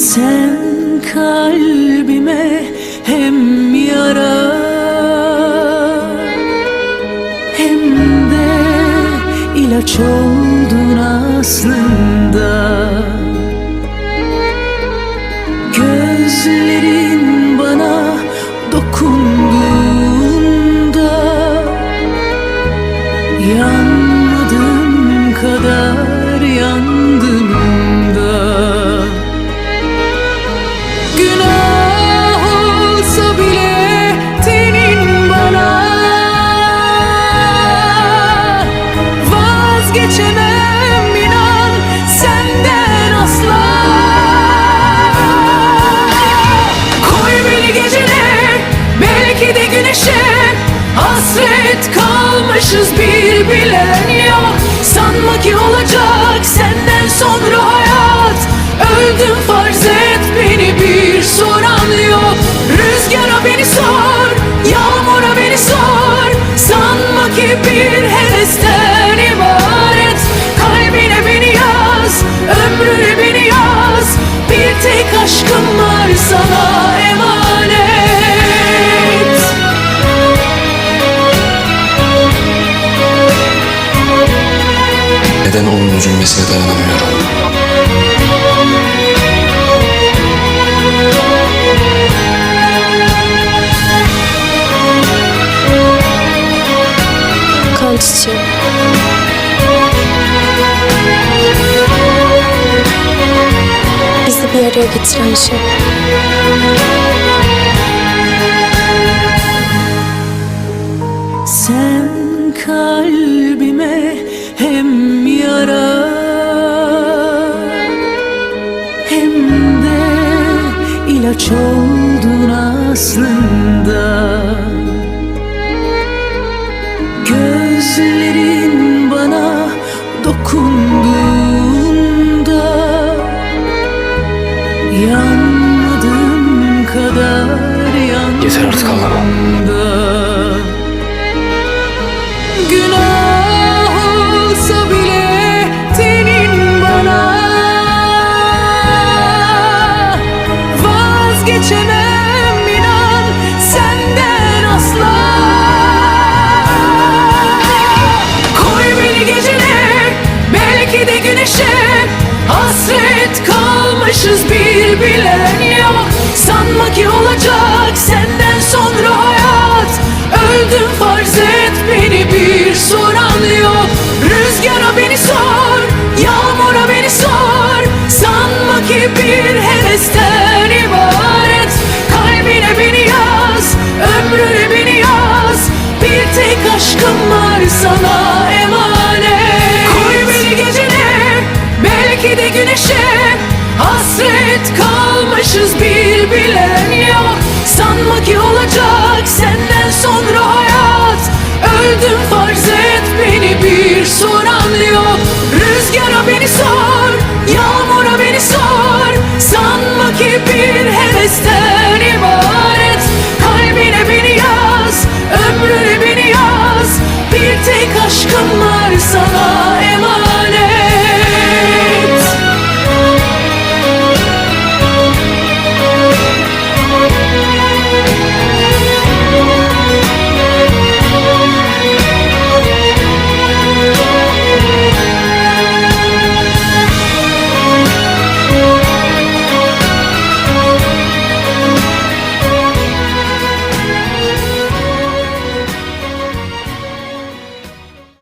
Sen kalbime hem yara hem de ilaç oldun aslında. Gözlerin bana dokunduğunda Yanmadığım kadar kalmışız bir bilen yok. Sanma ki olacak senden sonra hayat. Öldüm farz et beni bir soran yok. Rüzgara beni sor, yağmura beni sor. Sanma ki bir üzülmesine dayanamıyorum? Kan çiçeği. Bizi bir araya getiren şey. Sen kalbime hem yara hem de ilaç oldun aslında. Gözlerin bana dokunduğunda Yanmadığım kadar yandım Yeter artık ağlama. Kalmışız bir bilen yok. Sanma ki olacak senden sonra hayat. Öldüm farz et beni bir soran yok. Rüzgara beni sor, yağmura beni sor. Sanma ki bir hevesten ibaret. Kalbine beni yaz, ömrüne beni yaz. Bir tek aşkım var kalmışız bir bilen yok Sanma ki olacak senden sonra hayat. Öldüm farz et beni bir soran yok. Rüzgara beni sor